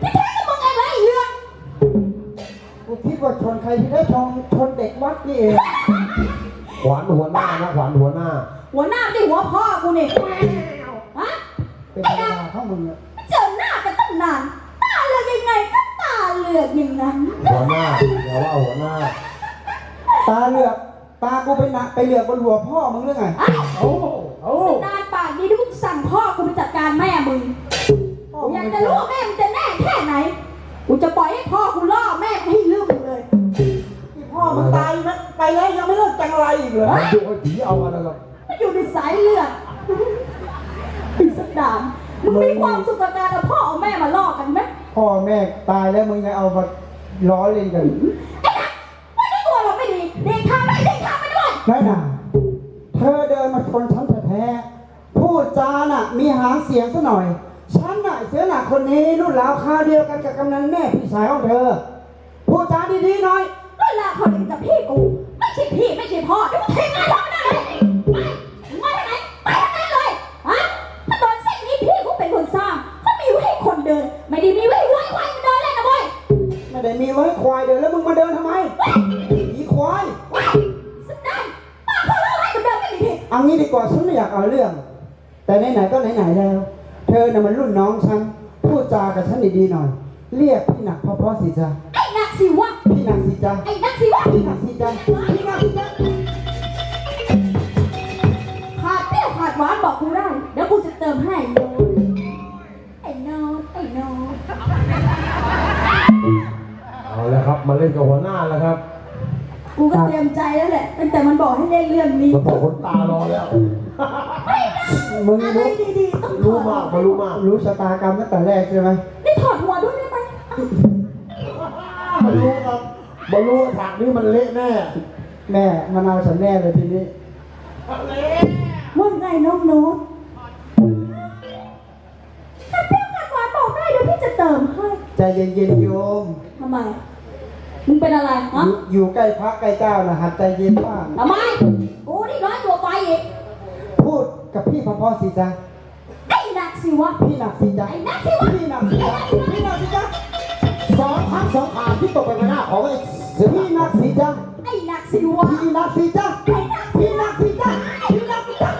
ที่แท้ก็มึงเองแหละไอ้เรื่องกูคิดว่าชนใครที่ได้ชนชนเด็กวัดนี่เอง ขวานหัวหน้านะขวานหัวหน้า หัวหน้าไม่ใช่หัวพ่อกูนี่ฮะเป็นธรรมดาของมึงอะไม่เจอหน้ากันตั้งนาน ตาเหลือกยังไงก็ตาเหลือกอย่างนั้นหัวหน้าอย่าว่าหัวหน้า ตาเหลือกตากูไปหนักไปเหลือกบนหัวพ่อมึงหรือไงอ้าวโอ้โอ้ นานปากดีที่มึงสั่งพ่อกูไปจัดการแม่มึงพ่ อกูมึงอยากจะรู้ว่าแม่มึงจะแน่แค่ไหน กูจะปล่อยให้พ่อกูล่อแม่กูให้ลืมเลยที่พ่อมึงตายนะไปแล้วยังไม่เลิกจังไรอีกเหรอมันดูไอ้ผีเอาอะไรหรอกมันอยู่ในสายเลือดปีสักดานมึงมีความสุขกับการเอาพ่อเอาแม่มาล่อกันไหมพ่อแม่ตายแล้วมึงยังเอามาล้อเล่นกันไอ้นักไม่ได้กลัวเราไม่ดีเด็กทำไม่เด็กทำไม่ด้วยน้อยหนาเธอเดินมาชนฉันแท้ๆพูดจาน่ะ มีหางเสียงซะหน่อยฉันน่ะ เสียหนักคนนี้รุ่นราวคราวเดียวกันกับกำนันแม่พี่ชายของเธอ พูดจาดีๆหน่อย เวลาคนอื่นกับพี่กู ไม่ใช่พี่ไม่ใช่พ่อเดี๋ยวมึงทิ้งงานพ่อไม่ได้เลยไปไปไหนไปทางนั้นเลยฮะถนนเส้นนี้พี่กูเป็นคนสร้างเขามีไว้ให้คนเดิน ไม่ได้มีไว้ไว้ไว้มันเดินเล่นนะเว้ยไม่ได้มีไว้ให้ควายเดินแล้วมึงมาเดินทำไมอีควายว้ายสันดานป้าเขาเล่าให้มันเดินไม่มีผิดเอางี้ดีกว่าฉันไม่อยากเอาเรื่อง แต่ไหนๆก็ไหนๆแล้ว เธอน่ะมันรุ่นน้องฉัน พูดจากับฉันดีๆหน่อย เรียกพี่หนักเพราะๆสิจ๊ะไอ้นักสิวะ พี่หนักสิจ๊ะไอ้นักสิวะพี่หนักสิจ๊ะพี่หนักสิจ๊ะขาดเปรี้ยวขาดหวานบอกกูได้ เดี๋ยวกูจะเติมให้โน้ตไอ้โน้ตไอ้โน้ตเอาแล้วครับ มาเล่นกับหัวหน้าแล้วครับ กูก็เตรียมใจแล้วแหละตั้งแต่มันบอกให้เล่นเรื่องนี้มันบอกคนตารอแล้ว มึงอะไรรู้ดีๆต้องถรู้อดมากมารู้มากรู้ชะตากรรมตั้งแต่แรกใช่ไหมนี่ถอดหัวด้วยได้ไหมมันรู้ครับมันรู้ว่าฉากนี้มันเละแน่แม่มันเอาฉันแน่เลยทีนี้ ว่าไงน้องโน้ตถ้าเปรี้ยวขาดหวานบอกได้เดี๋ยวพี่จะเติมให้ใจเย็นๆโยม ทำไม มึงเป็นอะไรอฮะยู่อยู่ใกล้พระใกล้เจ้านะหัดใจเย็นบ้างทำไมกูนี่น้อยตัวไปอีกพูด กับพี่เพราะๆสิจ๊ะไอ้นักสิวะพี่หนักสิจ๊ะไอ้นักสิวะพี่หนักสิจ๊ะพี่หนักสิจ๊ะสองครั้งสองขาที่ตกไปในหน้าของไอ้เสือพี่หนักสิจ๊ะไอ้นักสิวะพี่หนักสิจ๊ะไอ้นักพี่หนักสิจ๊ะพี่หนักสิจ๊ะ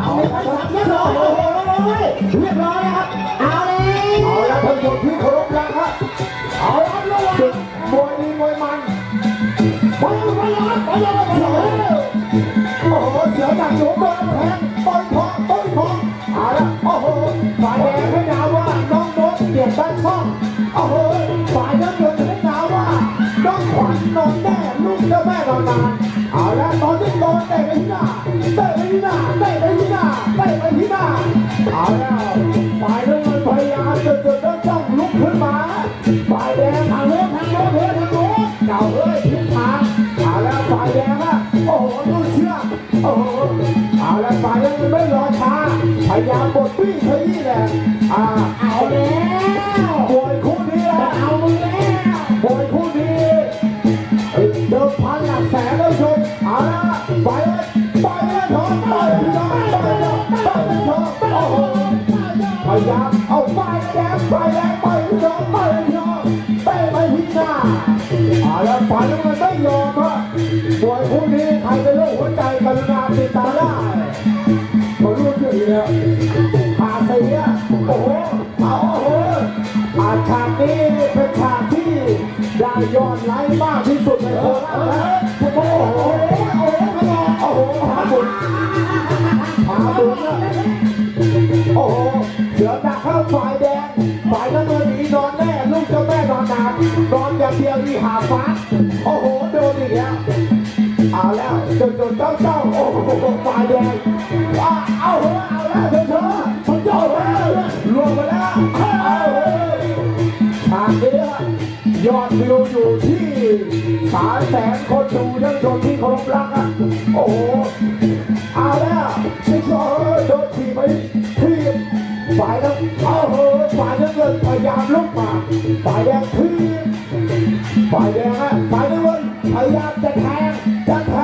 เอาเลยครับเรียบร้อยเรียบร้อยนะครับเอาเลยเอาละท่านผู้ชมที่เคารพรักครับเอาละครับระหว่างมวยดีมวยมันไปไปเลยไปเลยไปเลยโอ้โหเสือหนักหนูโดนแทง เอละตอนที่โดนเตะไปที่หน้าเตะไปที่หน้าเตะไปที่หน้าเตะไปที่หน้าเอาแล้วฝ่ายน้ำเงินพยายามจนจนต้องต้องลุกขึ้นมาฝ่ายแดงทางโน้นทางโน้นเฮ้ยทางโน้นเก่าเอ้ยทิศทางเอาแล้วฝ่ายแดงอะโอ้โหดูเชือกโอ้โหเอาแล้วฝ่ายน้ำเงินไม่รอช้าพยายามบดปี้ขยี้แหละอ่า วัญมันไม่ยอมฮะมวยคู่นี้ใครเป็นโรคหัวใจกรุณาติดตามได้มารู้ชื่อแล้วขาเสียโอ้โหเอาโอ้โหอาฉากนี้เป็นฉากที่ได้ยอดไลค์มากที่สุดในโคราชนะโอ้โหโอ้โหโอ้โหหาบุญห สามแสนคนดูท่านชมที่เคารพรักอะ โอ้โห เอาแล้วไอ้ชอโดนทีไปที่ฝ่ายน้ำเอาเฮ้ยฝ่ายน้ำเงินพยายามลุกมา ฝ่ายแดงทีบฝ่ายแดงอะฝ่ายน้ำเงินพยายามจะแทงจะแท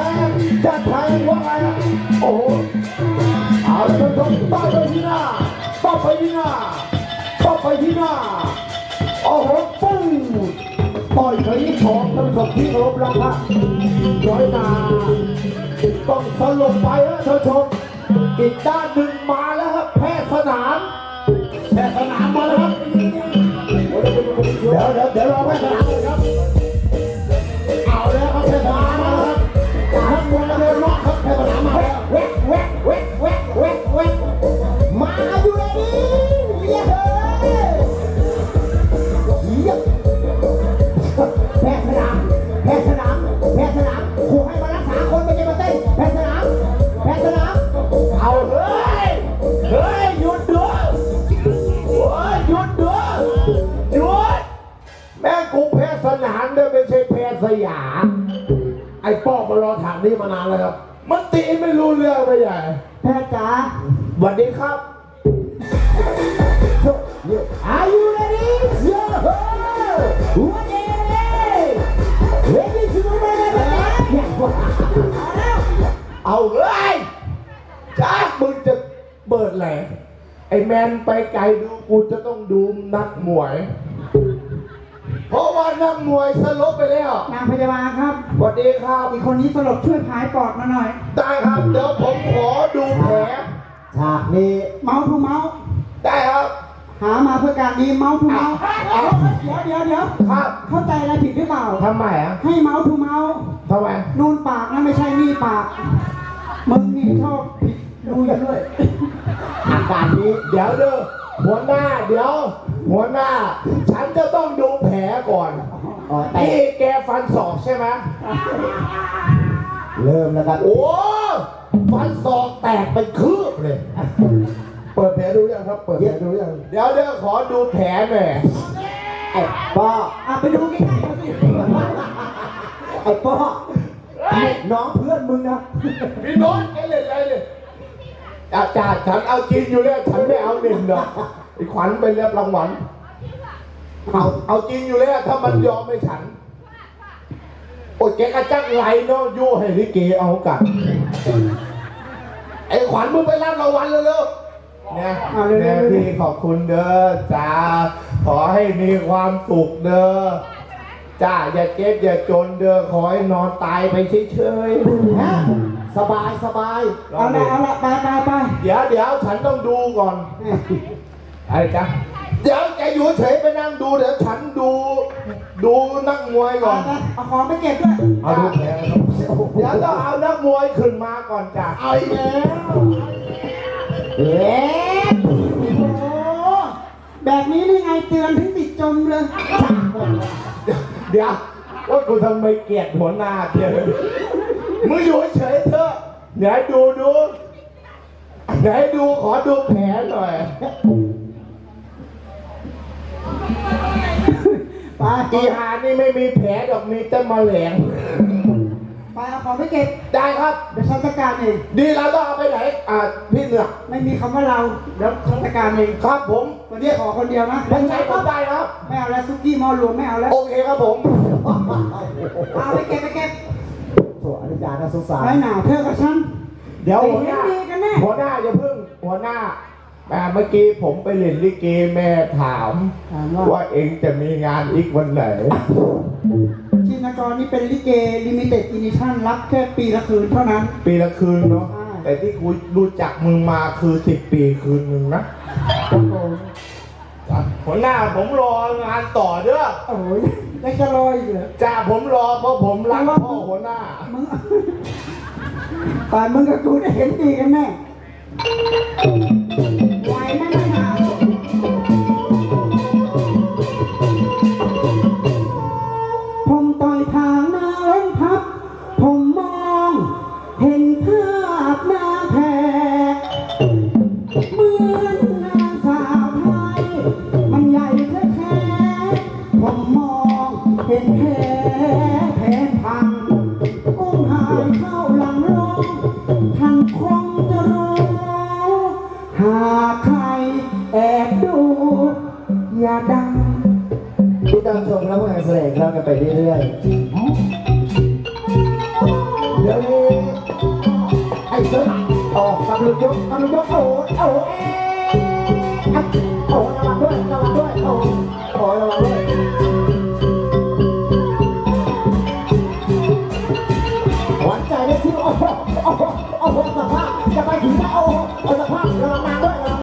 ที่ท้องท่านผู้ชมที่เคารพรักฮะร้อยนาติดต้องสลบไปฮะท่านผู้ชมอีกด้านหนึ่งมาแล้วครับแพทย์สนามแพทย์สนามมาแล้วครับเดี๋ยวเดี๋ยวเดี๋ยวรอแพทย์สนามเลยครับ หยุดเด้อหยุดแม่กูแพ้สนามเด้อไม่ใช่แพ้สยามไอ้ป้อมารอถามนี้มานานแล้วครับ มันตีไม่รู้เรื่องไม่ใหญ่แพทย์จ๋าสวัสดีครับ Are you ready? Yo ho! One day! Ready to move on เนี่ยเอาแล้วเอาเลยจ้ามึงจะเปิดแหล่ ไอ้แมนไปไกลดูกูจะต้องดูนักมวย เพราะว่านักมวยสลบไปแล้วนางพยาบาลครับ สวัสดีครับอีกคนนี้สลบช่วยพายปอดมาหน่อย ได้ครับเดี๋ยวผมขอดูแผลฉากนี้เมาส์ทูเมาส์ได้ครับ หามาเพื่อการนี้เมาส์ทูเมาส์เดี๋ยวเดี๋ยวเดี๋ยวครับ เข้าใจอะไรผิดหรือเปล่า ทำไมอะให้เมาส์ทูเมาส์ทำไมนูนปากนะไม่ใช่นี่ปาก มึงนี่ชอบผิดดูอยู่ด้วย อาการนี้ เดี๋ยวเด้อหัวหน้า เดี๋ยว หัวหน้า ฉันจะต้องดูแผลก่อนอ๋อแต่นี่แกฟันศอกใช่ไหมเริ่มแล้วครับ โอ้ฟันศอกแตกเป็นคืบเลย เปิดแผลดูยังครับ เปิดแผลดูยังเดี๋ยวเดี๋ยวขอดูแผลหน่อยไอ้ป้ออะไปดูใกล้ๆเขาสิไอ้ป้อน้องเพื่อนมึงนะพี่โน้ตไอ้เล่นอะไรเลย อาจารย์ฉันเอาจริงอยู่แล้วฉันไม่เอาเล่นหรอกไอ้ขวัญไปเรียบรางวัลเอาเอาจริงอยู่แล้วถ้ามันยอมให้ฉันโอ้ยแกกระจักไหลเนาะยั่วให้ลิเกเอากันไอ้ขวัญมึงไปรับรางวัลเร็วๆเนี่ยเอาเนี่ยพี่ขอบคุณเด้อจ้าขอให้มีความสุขเด้อจ้าอย่าเจ็บอย่าจนเด้อขอให้นอนตายไปเฉยๆ สบายสบายเอาละเอาละไปไปไปเดี๋ยวเดี๋ยวฉันต้องดูก่อนอะไรจ๊ะเดี๋ยวแกอยู่เฉยไปนั่งดูเดี๋ยวฉันดู ดูนักมวยก่อนไปเอาของไปเก็บด้วยเอาดูแผลครับเดี๋ยวต้องเอานักมวยขึ้นมาก่อนจ้ะเอาอีกแล้วเอ๊ะโอ้โหแบบนี้นี่ไงเตือนถึงติดจมเลย เดี๋ยวว่ากูทำไมเกลียดหัวหน้าเดียว มึงอยู่เฉยเถอะเดี๋ยวดูดูเดี๋ยวดูขอดูแผลหน่อย ไปอีหานี่ไม่มีแผลดอกมีแต่แมลงไปเอาของไปเก็บได้ครับ เดี๋ยวฉันจัดการเองดีเราต้องเอาไปไหนอ่าพี่เหนือกไม่มีคำว่าเราเดี๋ยวฉันจัดการเองครับผมวันนี้ขอคนเดียวนะยังไงก็ได้ครับ ไม่เอาแล้วซุกี้หมอหลวงไม่เอาแล้ว โอเคครับผม เอาไปเก็บไปเก็บ โถอาจารย์น่าสงสารไว้หนาเธอกับฉันเดี๋ยวไปหัวหเห็นน้าดีกันแน่หัวหน้าอย่าเพิ่งหัวหน้าอ่าเมื่อกี้ผมไปเล่นลิเกแม่ถามถามว่าว่าเองจะมีงานอีกวันไหนชินกรนี่เป็นลิเกลิมิเต็ดอินิชั่นรับแค่ปีละคืนเท่านั้น ปีละคืนเนาะใช่แต่ที่กูรู้จักมึงมาคือสิบปีคืนหนึ่งนะหัวหน้าผมรองานต่อเด้อโอ้ ยยังจะรออีกเหรอจ้าผมรอเพราะผมรักพ่อหัวหน้า มึงป่านมึงกับกูได้เห็นดีกันแน่ แผลแผลพังอุ้มหายเข้าหลังร้องท่านคงจะรู้หากใครแอบดู อย่าดังติดตามชมและผลงานแสดงเรากันไปเรื่อยเดี๋ยวนี้ไอ้เสือๆออกตำลุกยกตำลุกยกโอ้โหโอ้โห